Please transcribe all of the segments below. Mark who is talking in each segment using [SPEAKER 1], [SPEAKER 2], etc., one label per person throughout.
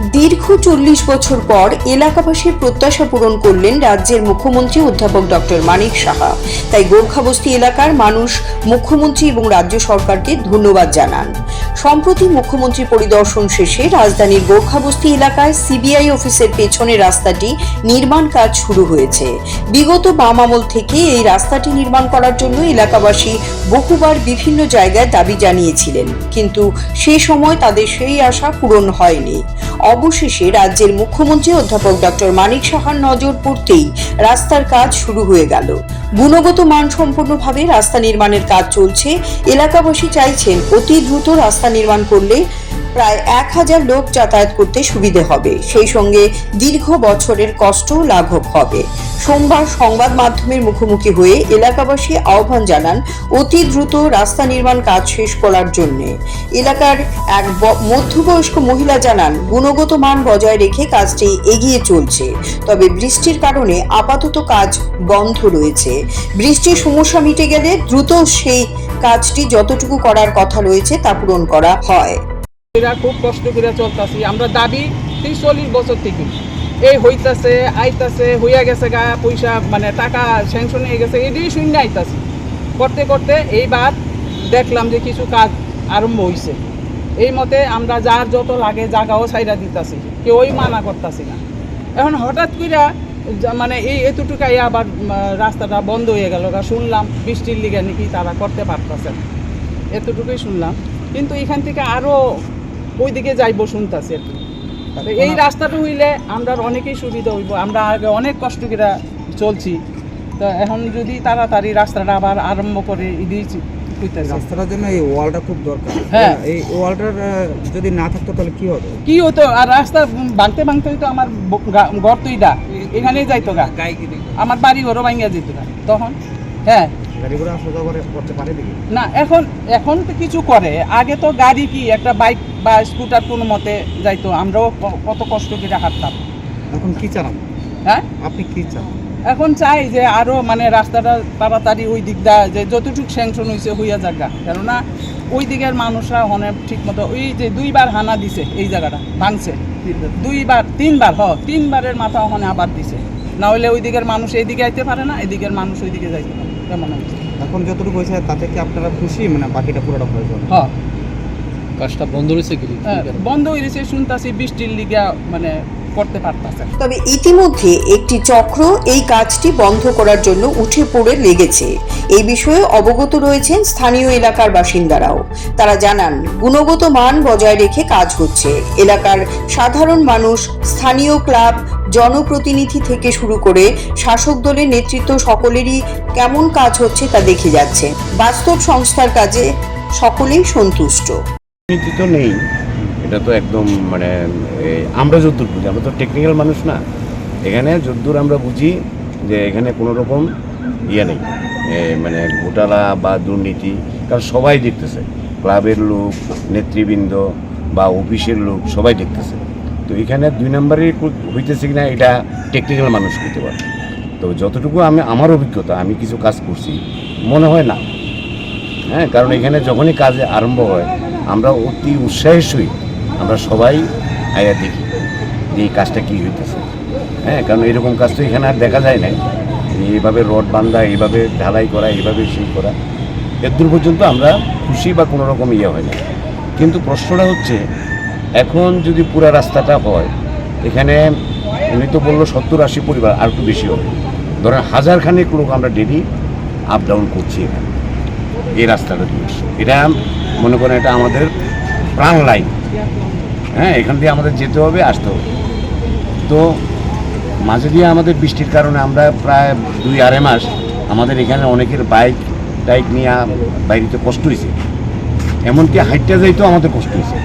[SPEAKER 1] দীর্ঘ চল্লিশ বছর পর এলাকাবাসীর প্রত্যাশা পূরণ করলেন রাজ্যের মুখ্যমন্ত্রী অধ্যাপক ডক্টর মানিক সাহা। তাই গোর্খাবস্তি এলাকার মানুষ, মুখ্যমন্ত্রী এবং রাজ্য সরকারকে ধন্যবাদ জানান। সম্প্রতি মুখ্যমন্ত্রী পরিদর্শন শেষে রাজধানীর গোর্খাবস্তি এলাকায় সিবিআই অফিসের পেছনে রাস্তাটি নির্মাণ কাজ শুরু হয়েছে। বিগত বাম আমল থেকে এই রাস্তাটি নির্মাণ করার জন্য এলাকাবাসী বহুবার বিভিন্ন জায়গায় দাবি জানিয়েছিলেন। কিন্তু সে সময় তাদের সেই আশা পূরণ হয়নি। অবশেষে রাজ্যের মুখ্যমন্ত্রী অধ্যাপক ডক্টর মানিক সাহার নজর পড়তেই রাস্তার কাজ শুরু হয়ে গেল। গুণগত মান মানসম্পন্নভাবে রাস্তা নির্মাণের কাজ চলছে। এলাকাবাসী চাইছেন অতি দ্রুত রাস্তা নির্মাণ করলে প্রায় এক হাজার লোক যাতায়াত করতে সুবিধে হবে। সেই সঙ্গে দীর্ঘ বছরের কষ্ট লাঘব হবে। সোমবার সংবাদ মাধ্যমের মুখোমুখি হয়ে এলাকাবাসী আহ্বান জানান অতি দ্রুত রাস্তা নির্মাণ কাজ শেষ করার জন্য। এলাকার এক মধ্যবয়স্ক মহিলা জানান, গুণগত মান বজায় রেখে কাজটি এগিয়ে চলছে। তবে বৃষ্টির কারণে আপাতত কাজ বন্ধ রয়েছে। বৃষ্টির সমস্যা মিটে গেলে দ্রুত সেই কাজটি যতটুকু করার কথা রয়েছে তা পূরণ করা হয়।
[SPEAKER 2] এরা খুব কষ্ট করে চলতেছি। আমরা দাবি তিরিশ চল্লিশ বছর থেকে। এই হইতাছে, আইতাছে, হইয়া গেছে গা, পয়সা মানে টাকা স্যাংশন হয়ে গেছে, এটাই শূন্য আইতাছি। করতে করতে এইবার দেখলাম যে কিছু কাজ আরম্ভ হইছে। এই মতে আমরা যার যত লাগে জাগাও সাইরা দিতাছি, কেউই মানা করতাছি না। এখন হঠাৎ কইরা যা- মানে এই এতটুকাই আবার রাস্তাটা বন্ধ হয়ে গেল শুনলাম বৃষ্টির লিগে নাকি তারা করতে পারতেছে না। এতটুকুই শুনলাম। কিন্তু এখান থেকে আরও ওইদিকে যাইবো শুনতাছি আর কি। এই রাস্তাটা হইলে আমরা অনেকেই সুবিধা হইব। আমরা আগে অনেক কষ্ট করে চলছি। তো এখন যদি তাড়াতাড়ি রাস্তাটা আবার আরম্ভ করে হইতেছে
[SPEAKER 3] রাস্তাটার জন্য এই ওয়ালটা খুব দরকার।
[SPEAKER 2] হ্যাঁ।
[SPEAKER 3] এই ওয়ালটার যদি না থাকতো তাহলে কি হতো?
[SPEAKER 2] কি হতো? আর রাস্তা ভাঙতে ভাঙতে তো আমার ব- গা- ঘর তুইটা এখানেই যাইতো গা। আমার বাড়ি ঘরও ভাঙিয়া যেত না তখন? হ্যাঁ। না এখন এখন তো কিছু করে। আগে তো গাড়ি কি একটা বাইক বা স্কুটার কোনো মতে যাইতো আমরাও কত কষ্ট করে হাঁটতাম।
[SPEAKER 3] এখন কি চান
[SPEAKER 2] হ্যাঁ?
[SPEAKER 3] আপনি কি চান
[SPEAKER 2] এখন চাই যে আরও মানে রাস্তাটা তাড়াতাড়ি ওই দিকটা যে যতটুকু স্যাংশন হয়েছে হইয়া জায়গা কেননা ওই দিকের মানুষরা অনেক ঠিক মতো ওই যে দুইবার হানা দিছে এই জায়গাটা ভাঙছে। দুইবার তিনবার হ তিনবারের মাথা ওখানে আবার দিছে। না হলে ওই দিকের মানুষ এইদিকে আইতে পারে না এদিকের মানুষ ওই দিকে যাইতে পারে। হচ্ছে
[SPEAKER 3] এখন যতটুকু হয়েছে তাতে কি আপনারা খুশি? মানে বাকিটা পুরোটা হয়ে যাবে?
[SPEAKER 2] হ্যাঁ।
[SPEAKER 4] কাজটা বন্ধ রয়েছে কি?
[SPEAKER 2] হ্যাঁ, বন্ধ হয়েছে শুনতাছি বৃষ্টির লিগা মানে করতে পারতাছে। না।
[SPEAKER 1] তবে ইতিমধ্যে একটি চক্র এই কাজটি বন্ধ করার জন্য উঠে পড়ে লেগেছে। এই বিষয়ে অবগত রয়েছেন স্থানীয় এলাকার বাসিন্দারাও। তারা জানান গুণগত মান বজায় রেখে কাজ হচ্ছে। এলাকার সাধারণ মানুষ স্থানীয় ক্লাব জনপ্রতিনিধি থেকে শুরু করে শাসক দলের নেতৃত্ব সকলেরই কেমন কাজ হচ্ছে তা দেখে যাচ্ছে। বাস্তব সংস্থার কাজে সকলেই সন্তুষ্ট।
[SPEAKER 5] নেই। এটা তো একদম মানে আমরা যদ্দূর বুঝি, আমরা তো টেকনিক্যাল মানুষ না। এখানে যদ্দূর আমরা বুঝি যে এখানে কোনো রকম ইয়ে নেই। মানে ঘোটালা বা দুর্নীতি, কারণ সবাই দেখতেছে। ক্লাবের লোক, নেতৃবৃন্দ বা অফিসের লোক সবাই দেখতেছে। তো এখানে দুই নম্বরের কো- হইতেছে কিনা এটা টেকনিক্যাল মানুষ করতে পারে। তো যতটুকু আমি, আমার অভিজ্ঞতা, আমি কিছু কাজ করছি, মনে হয় না। হ্যাঁ কারণ এখানে যখনই কাজে আরম্ভ হয়, আমরা অতি উৎসাহের সহিত আমরা সবাই আয়া দেখি যে এই কাজটা কী হইতেছে। হ্যাঁ কারণ এরকম কাজ তো এখানে আর দেখা যায় না এইভাবে রড বান্ধা, এইভাবে ঢালাই করা, এইভাবে সেই করা এদূর পর্যন্ত আমরা খুশি বা কোনো রকম ইয়ে হয় না কিন্তু প্রশ্নটা হচ্ছে, এখন যদি পুরো রাস্তাটা হয়, এখানে উনি তো বলল সত্তর আশি পরিবার, আর একটু বেশি হবে। ধরেন হাজার খানেক লোক আমরা ডেলি আপ ডাউন করছি এখানে। এই রাস্তাটা দিয়ে। এটা মনে করেন এটা আমাদের প্রাণ লাইন। হ্যাঁ এখান দিয়ে আমাদের যেতে হবে, আসতে হবে। তো মাঝে দিয়ে আমাদের বৃষ্টির কারণে আমরা প্রায় দুই আড়াই মাস আমাদের এখানে অনেকের বাইক টাইক নিয়ে বাইরেতে কষ্ট হয়েছে এমনকি হাইটটা যাইতেও আমাদের কষ্ট হয়েছে।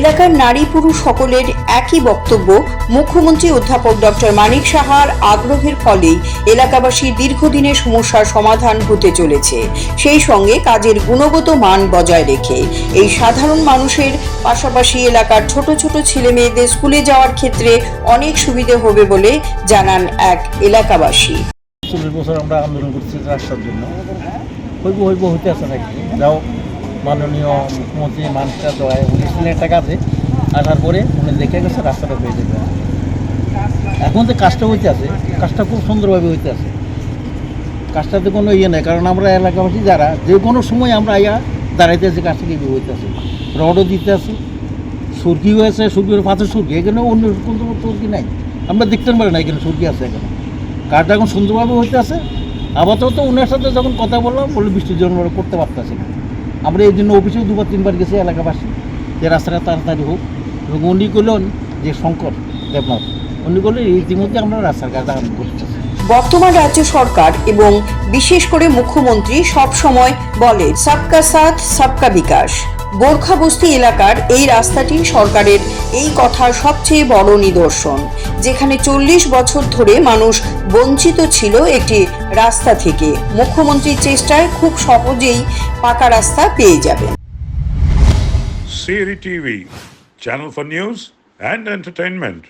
[SPEAKER 1] এলাকার নারী পুরুষ সকলের একই বক্তব্য মুখ্যমন্ত্রী অধ্যাপক ডক্টর মানিক সাহার আগ্রহের ফলেই এলাকাবাসীর দীর্ঘদিনের সমস্যার সমাধান হতে চলেছে। সেই সঙ্গে কাজের গুণগত মান বজায় রেখে এই সাধারণ মানুষের পাশাপাশি এলাকার ছোট ছোট ছেলে মেয়েদের স্কুলে যাওয়ার ক্ষেত্রে অনেক সুবিধে হবে বলে জানান এক এলাকাবাসী।
[SPEAKER 6] চল্লিশ বছর আমরা আন্দোলন করছি রাস্তার জন্য। হইব হইব হইতে আছে নাকি? যাও। মাননীয় মুখ্যমন্ত্রী মানুষটা দয় উনি ছিলেন একটা কাজে। আসার পরে উনি দেখে গেছে রাস্তাটা হয়ে যাবে। এখন যে কাজটা হইতে আছে, কাজটা খুব সুন্দরভাবে হইতে আছে। কাজটাতে কোনো ইয়ে নেই, কারণ আমরা এলাকাবাসী যারা, যে কোনো সময় আমরা আইয়া দাঁড়াইতে আছি, কাজটা কি হইতে আছে। রডও দিতে আছি সুরকি হয়েছে সুরকি পাথর সুরকি, এখানে অন্য কোনো সুরকি নাই। আমরা দেখতে পারি না এখানে সুরকি আছে এখানে। কাজটা এখন সুন্দরভাবে হইতে আছে। আপাতত ওনার সাথে যখন কথা বললাম বলে বৃষ্টির জন্য করতে পারতেছি না। আমরা এই জন্য অফিসেও দুবার, তিনবার গেছি, এলাকাবাসী। যে রাস্তাটা তাড়াতাড়ি হোক। এবং উনি করলেন যে শঙ্কর দেবনাথ, উনি করলেন ইতিমধ্যে আমরা রাস্তার কাজ আরম্ভ করতেছি।
[SPEAKER 1] বর্তমান রাজ্য সরকার এবং বিশেষ করে মুখ্যমন্ত্রী সব সময় বলে, সবকা সাথ, সবকা বিকাশ। গোর্খাবস্তি এলাকার এই রাস্তাটি সরকারের এই কথার সবচেয়ে বড় নিদর্শন। যেখানে চল্লিশ বছর ধরে মানুষ বঞ্চিত ছিল একটি রাস্তা থেকে। মুখ্যমন্ত্রীর চেষ্টায় খুব সহজেই পাকা রাস্তা পেয়ে যাবে
[SPEAKER 7] সিরি TV, channel for news and entertainment.